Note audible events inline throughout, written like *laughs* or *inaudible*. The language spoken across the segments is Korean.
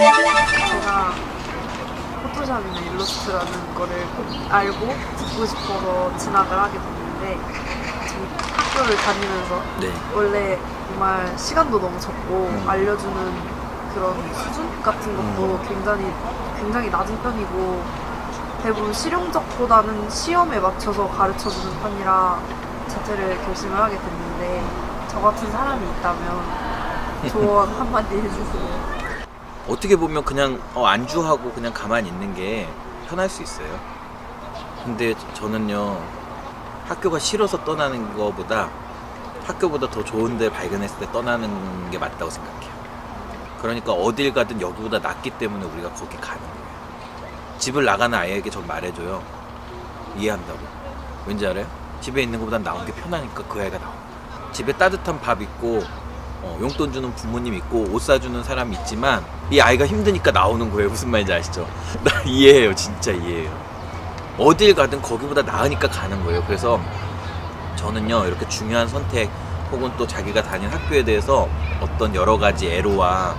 제가 포토샵이나 일러스트라는 거를 꼭 알고 듣고 싶어서 진학을 하게 됐는데 학교를 다니면서 네. 원래 정말 시간도 너무 적고 음. 알려주는 그런 수준 같은 것도 굉장히 굉장히 낮은 편이고 대부분 실용적보다는 시험에 맞춰서 가르쳐주는 편이라 자퇴를 결심을 하게 됐는데 저 같은 사람이 있다면 조언 한마디 해주세요. 어떻게 보면 그냥 어, 안주하고 그냥 가만히 있는 게 편할 수 있어요. 근데 저는요 학교가 싫어서 떠나는 거보다 학교보다 더 좋은 데 발견했을 때 떠나는 게 맞다고 생각해요. 그러니까 어딜 가든 여기보다 낫기 때문에 우리가 거기 가는 거예요. 집을 나가는 아이에게 전 말해줘요. 이해한다고. 왠지 알아요? 집에 있는 것보다 나온 게 편하니까 그 아이가 나와. 집에 따뜻한 밥 있고 어, 용돈 주는 부모님 있고 옷 사주는 사람 있지만 이 아이가 힘드니까 나오는 거예요. 무슨 말인지 아시죠? *laughs* 나 이해해요. 진짜 이해해요. 어딜 가든 거기보다 나으니까 가는 거예요. 그래서 저는요 이렇게 중요한 선택 혹은 또 자기가 다닌 학교에 대해서 어떤 여러 가지 애로와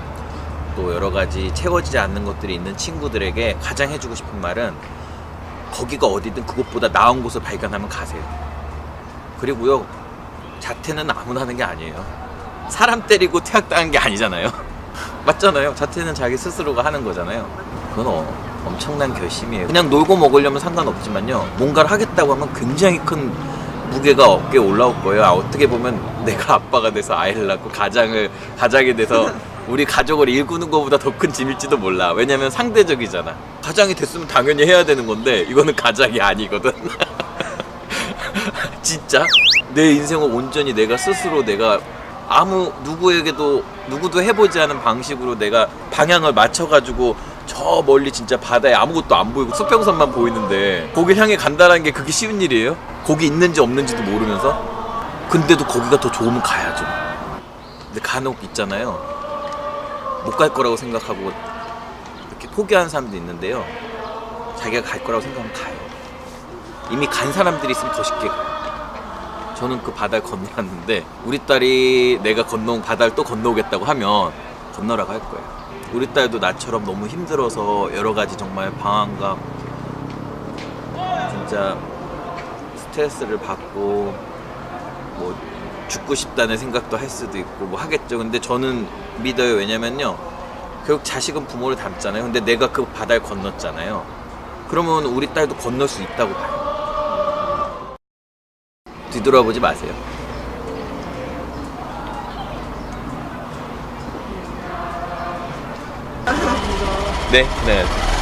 또 여러 가지 채워지지 않는 것들이 있는 친구들에게 가장 해주고 싶은 말은 거기가 어디든 그것보다 나은 곳을 발견하면 가세요. 그리고요 자퇴는 아무나 하는 게 아니에요. 사람 때리고 퇴학당한 게 아니잖아요. *laughs* 맞잖아요. 자퇴는 자기 스스로가 하는 거잖아요. 그건 어, 엄청난 결심이에요. 그냥 놀고 먹으려면 상관없지만요. 뭔가를 하겠다고 하면 굉장히 큰 무게가 어깨에 올라올 거예요. 아, 어떻게 보면 내가 아빠가 돼서 아이를 낳고 가장을 가장이 돼서 우리 가족을 일구는 것보다 더 큰 짐일지도 몰라. 왜냐면 상대적이잖아. 가장이 됐으면 당연히 해야 되는 건데 이거는 가장이 아니거든. *laughs* 진짜 내 인생을 온전히 내가 스스로 내가 아무 누구에게도 누구도 해보지 않은 방식으로 내가 방향을 맞춰가지고 저 멀리 진짜 바다에 아무것도 안 보이고 수평선만 보이는데 거기 향해 간다는 게 그게 쉬운 일이에요? 거기 있는지 없는지도 모르면서? 근데도 거기가 더 좋으면 가야죠. 근데 간혹 있잖아요. 못 갈 거라고 생각하고 이렇게 포기하는 사람도 있는데요. 자기가 갈 거라고 생각하면 가요. 이미 간 사람들이 있으면 더 쉽게 가요 저는 그 바다를 건너왔는데 우리 딸이 내가 건너온 바다를 또 건너오겠다고 하면 건너라고 할 거예요. 우리 딸도 나처럼 너무 힘들어서 여러 가지 정말 방황과 진짜 스트레스를 받고 뭐 죽고 싶다는 생각도 할 수도 있고 뭐 하겠죠. 근데 저는 믿어요. 왜냐면요. 결국 자식은 부모를 닮잖아요. 근데 내가 그 바다를 건넜잖아요. 그러면 우리 딸도 건널 수 있다고 봐요. 뒤돌아보지 마세요. 네, 네.